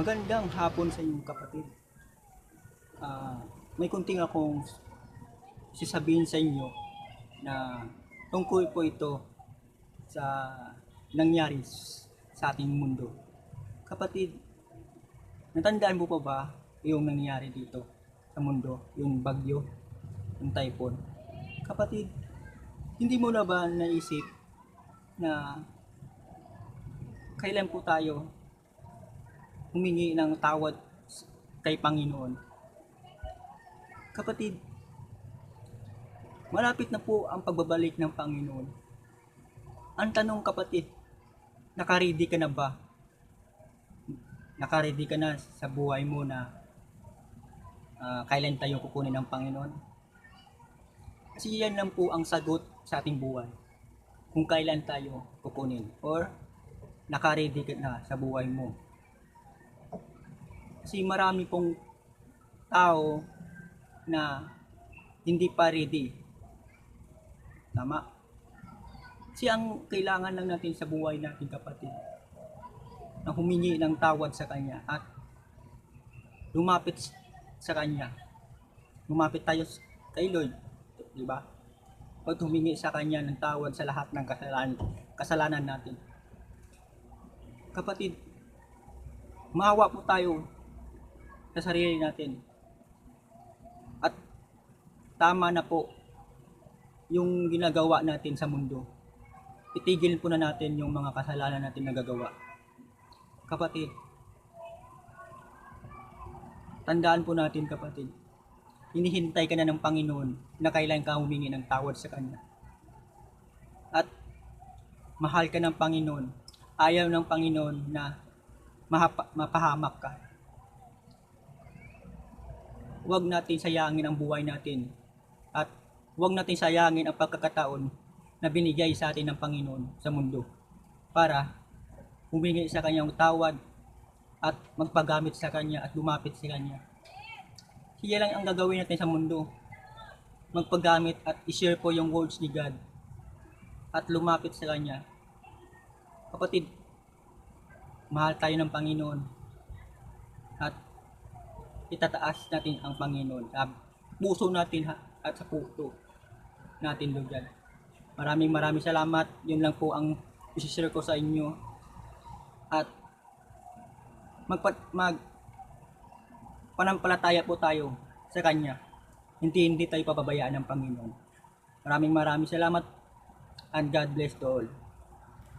Magandang hapon sa inyong kapatid. Ah, may kunting akong sasabihin sa inyo na tungkol po ito sa nangyari sa ating mundo. Kapatid, natandaan mo pa ba yung nangyari dito sa mundo, yung bagyo, yung typhoon? Kapatid, hindi mo na ba naisip na kailan po tayo humingi ng tawad kay Panginoon. Kapatid, malapit na po ang pagbabalik ng Panginoon. Ang tanong kapatid, nakaredy ka na ba? Nakaredy ka na sa buhay mo na ah, kailan tayo kukunin ng Panginoon? Kasi yan lang po ang sagot sa ating buhay. Kung kailan tayo kukunin or nakaredy ka na sa buhay mo. Kasi marami pong tao na hindi pa ready. Tama? Kasi ang kailangan lang natin sa buhay natin kapatid, na humingi ng tawad sa Kanya at lumapit sa Kanya. Lumapit tayo kay Lord, di ba? At humingi sa Kanya ng tawad sa lahat ng kasalanan, kasalanan natin. Kapatid, maawa po tayo sa sarili natin. At tama na po yung ginagawa natin sa mundo. Itigil po na natin yung mga kasalanan natin na gagawa. Kapatid, tandaan po natin kapatid, hinihintay ka na ng Panginoon na kailan ka humingi ng tawad sa Kanya. At mahal ka ng Panginoon, ayaw ng Panginoon na mapahamak ka huwag natin sayangin ang buhay natin at huwag natin sayangin ang pagkakataon na binigay sa atin ng Panginoon sa mundo para humingi sa kanyang tawad at magpagamit sa kanya at lumapit sa kanya. Siya lang ang gagawin natin sa mundo. Magpagamit at i-share po yung words ni God at lumapit sa kanya. Kapatid, mahal tayo ng Panginoon at itataas natin ang Panginoon sa puso natin at sa puso natin Lord. Maraming maraming salamat. Yun lang po ang isishare ko sa inyo. At magpa, mag panampalataya po tayo sa Kanya. Hindi hindi tayo pababayaan ng Panginoon. Maraming maraming salamat and God bless to all.